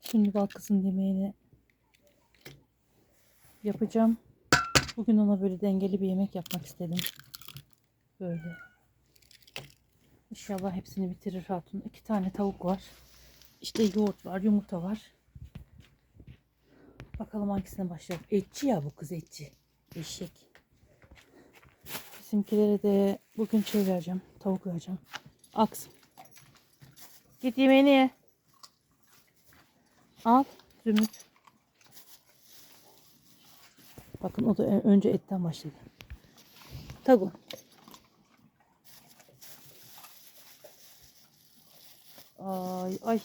Şimdi bal kızın yemeğini yapacağım. Bugün ona böyle dengeli bir yemek yapmak istedim. Böyle. İnşallah hepsini bitirir hatun. İki tane tavuk var. İşte yoğurt var, yumurta var. Bakalım hangisine başlayalım. Etçi ya bu kız etçi. Eşek. Bizimkilere de bugün şey vereceğim. Tavuk vereceğim. Aks. Git yemeğini ye. Al Zümrüt. Bakın o da ö- önce etten başladı. Tagu. Ay ay.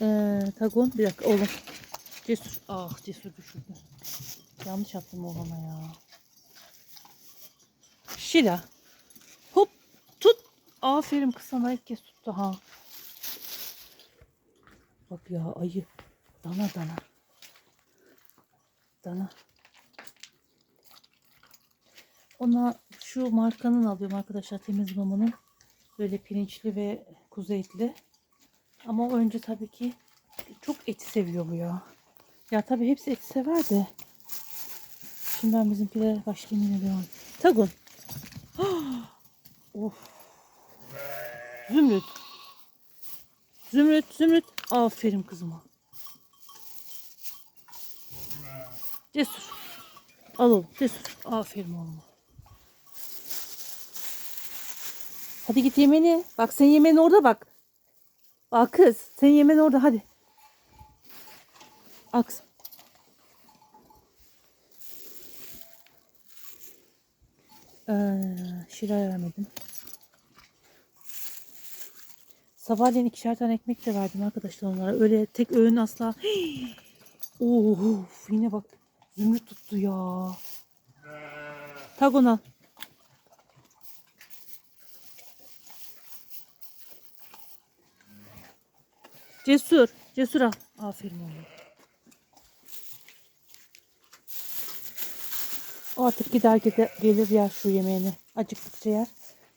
Ee, Tagun bir dakika oğlum. Cesur. Ah cesur düşürdü. Yanlış yaptım oğlana ya. Şila. Hop tut. Aferin kız sana ilk kez tuttu ha. Bak ya ayı. Dana dana. Dana. Ona şu markanın alıyorum arkadaşlar temiz mamanın. Böyle pirinçli ve kuzu etli. Ama önce tabii ki çok eti seviyor bu ya. Ya tabii hepsi eti sever de. Şimdi ben bizimkilere başlayayım yine devam. Tagun. of. Zümrüt. Zümrüt, Zümrüt. Aferin kızıma. Cesur. Al oğlum, cesur. Aferin oğluma. Hadi git yemeğini. Bak senin yemeğin orada bak. Bak kız, senin yemeğin orada hadi. Aks. Ee, Şiraya vermedim. Sabahleyin ikişer tane ekmek de verdim arkadaşlar onlara. Öyle tek öğün asla. of yine bak zümrüt tuttu ya. Tagon al. Cesur. Cesur al. Aferin oğlum. Artık gider gider gelir yer şu yemeğini. Acıktıkça yer.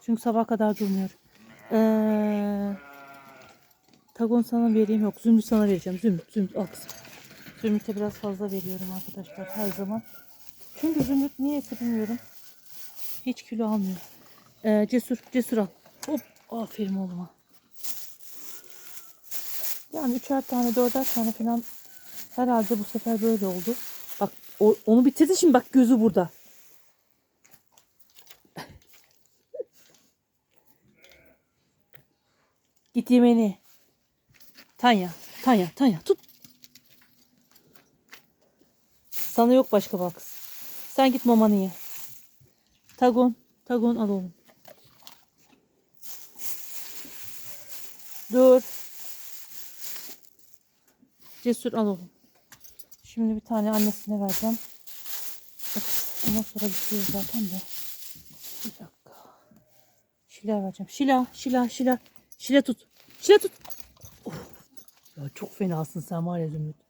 Çünkü sabah kadar durmuyor. Ee, Tagon sana vereyim yok. Zümrüt sana vereceğim. Zümrüt, Zümrüt al kızım. Zümrüt'e biraz fazla veriyorum arkadaşlar her zaman. Çünkü Zümrüt niyeyse bilmiyorum. Hiç kilo almıyor. Ee, cesur, cesur al. Hop, aferin oğluma. Yani üçer tane, dörder tane falan herhalde bu sefer böyle oldu. O, onu bitirdi şimdi bak gözü burada. Git yemeğini. Tanya, Tanya, Tanya tut. Sana yok başka bak. Sen git mamanı ye. Tagon, Tagon al oğlum. Dur. Cesur al oğlum. Şimdi bir tane annesine vereceğim. Ondan sonra bitiyor zaten de. Bir dakika. Şila vereceğim. Şila, Şila, Şila. Şila tut. Şila tut. Of. Ya çok fenasın sen var ya Zümrüt.